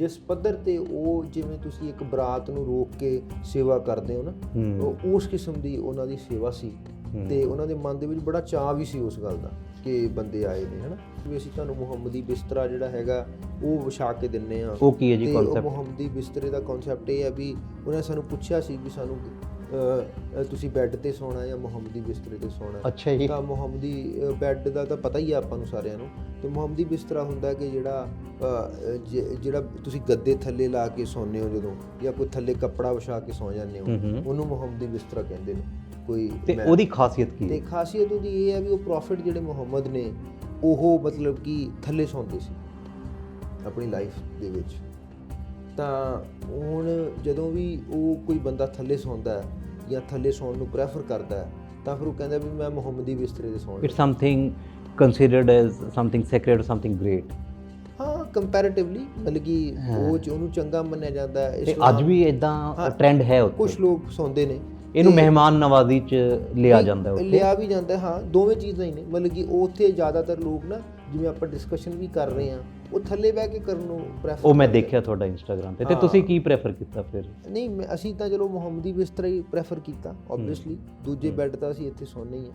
ਜਿਸ ਪੱਧਰ ਤੇ ਉਹ ਜਿਵੇਂ ਤੁਸੀਂ ਇੱਕ ਬਰਾਤ ਨੂੰ ਰੋਕ ਕੇ ਸੇਵਾ ਕਰਦੇ ਹੋ ਨਾ ਉਹ ਉਸ ਕਿਸਮ ਦੀ ਉਹਨਾਂ ਦੀ ਸੇਵਾ ਸੀ। ਤੇ ਉਹਨਾਂ ਦੇ ਮਨ ਦੇ ਵਿੱਚ ਬੜਾ ਚਾਅ ਵੀ ਸੀ ਉਸ ਗੱਲ ਦਾ ਕਿ ਬੰਦੇ ਆਏ ਨੇ ਹਨਾ? ਵੀ ਅਸੀਂ ਤੁਹਾਨੂੰ ਮੁਹੰਮਦੀ ਬਿਸਤਰਾ ਜਿਹੜਾ ਹੈਗਾ ਉਹ ਵਿਛਾ ਕੇ ਦਿੰਨੇ ਆ। ਉਹ ਕੀ ਹੈ ਜੀ ਤੇ concept? ਮੁਹੰਮਦੀ ਬਿਸਤਰੇ ਦਾ ਕਨਸੈਪਟ ਇਹ ਹੈ ਵੀ ਉਹਨਾਂ ਸਾਨੂੰ ਪੁੱਛਿਆ ਸੀ ਵੀ ਸਾਨੂੰ ਤੁਸੀਂ ਬੈੱਡ ਤੇ ਸੌਣਾ ਜਾਂ ਮੁਹੰਮਦੀ ਬਿਸਤਰੇ ਤੇ ਸੌਣਾ ਅੱਛਾ ਜੀ। ਤਾਂ ਮੁਹੰਮਦੀ ਬੈੱਡ ਦਾ ਤਾਂ ਪਤਾ ਹੀ ਆ ਆਪਾਂ ਨੂੰ ਸਾਰਿਆਂ ਨੂੰ। ਤੇ ਮੁਹੰਮਦੀ ਬਿਸਤਰਾ ਹੁੰਦਾ ਕਿ ਜਿਹੜਾ ਜਿਹੜਾ ਤੁਸੀਂ ਗੱਦੇ ਥੱਲੇ ਲਾ ਕੇ ਸੌਂਦੇ ਹੋ ਜਦੋਂ ਜਾਂ ਕੋਈ ਥੱਲੇ ਕੱਪੜਾ ਵਿਛਾ ਕੇ ਸੌਂ ਜਾਂਦੇ ਹੋ। ਉਹਨੂੰ ਮੁਹੰਮਦੀ ਬਿਸਤਰਾ ਕਹਿੰਦੇ ਨੇ। ਕੋਈ ਤੇ ਉਹਦੀ ਖਾਸੀਅਤ ਕੀ ਤੇ ਹੈ ਖਾਸੀਅਤ ਉਹਦੀ ਇਹ ਹੈ ਵੀ ਉਹ ਪ੍ਰੋਫਿਟ ਜਿਹੜੇ ਮੁਹੰਮਦ ਨੇ ਉਹ ਮਤਲਬ ਕਿ ਥੱਲੇ ਸੌਂਦੇ ਸੀ। ਆਪਣੀ ਲਾਈਫ ਦੇ ਵਿੱਚ। ਤਾਂ ਹੁਣ ਜਦੋਂ ਵੀ ਉਹ ਕੋਈ ਬੰਦਾ ਥੱਲੇ ਸੌਂਦਾ ਹੈ ਜਾਂ ਥੱਲੇ ਸੌਣ ਨੂੰ ਪ੍ਰੈਫਰ ਕਰਦਾ ਹੈ ਤਾਂ ਫਿਰ ਉਹ ਕਹਿੰਦਾ ਵੀ ਮੈਂ ਮੁਹੰਮਦੀ ਬਿਸਤਰੇ ਤੇ ਸੌਣਾ it's something considered as something sacred something great ਹਾਂ ਕੰਪੈਰੀਟਿਵਲੀ ਮਤਲਬ ਕਿ ਉਹ ਚ ਉਹਨੂੰ ਚੰਗਾ ਮੰਨਿਆ ਜਾਂਦਾ ਹੈ ਤੇ ਅੱਜ ਵੀ ਇਦਾਂ ਟ੍ਰੈਂਡ ਹੈ ਉੱਥੇ। ਕੁਝ ਲੋਕ ਸੌਂਦੇ ਨੇ। ਇਹਨੂੰ ਮਹਿਮਾਨ ਨਵਾਜ਼ੀ ਚ ਲਿਆ ਜਾਂਦਾ ਉੱਥੇ। ਲਿਆ ਵੀ ਜਾਂਦਾ ਹੈ, ਹਾਂ ਦੋਵੇਂ ਚੀਜ਼ਾਂ ਹੀ ਨੇ। ਮਤਲਬ ਕਿ ਉੱਥੇ ਜ਼ਿਆਦਾਤਰ ਲੋਕ ਨਾ ਜਿਵੇਂ ਆਪਾਂ ਡਿਸਕਸ਼ਨ ਵੀ ਕਰ ਰਹੇ ਆ ਉਹ ਥੱਲੇ ਬਹਿ ਕੇ ਕਰਨ ਨੂੰ ਪ੍ਰੈਫਰ ਉਹ ਮੈਂ ਦੇਖਿਆ ਤੁਹਾਡਾ ਇੰਸਟਾਗ੍ਰam ਤੇ। ਤੇ ਹਾਂ। ਤੁਸੀਂ ਕੀ ਪ੍ਰੇਫਰ ਕੀਤਾ ਫਿਰ? ਨਹੀਂ ਮੈਂ ਅਸੀਂ ਤਾਂ ਚਲੋ ਮੁਹੰਮਦੀ ਬਿਸਤਰਾ ਹੀ ਪ੍ਰੈਫਰ ਕੀਤਾ ਆਬਵੀਅਸਲੀ ਦੂਜੇ ਬੈੱਡ ਤਾਂ ਅਸੀਂ ਇੱਥੇ ਸੌਂਦੇ ਹੀ ਆ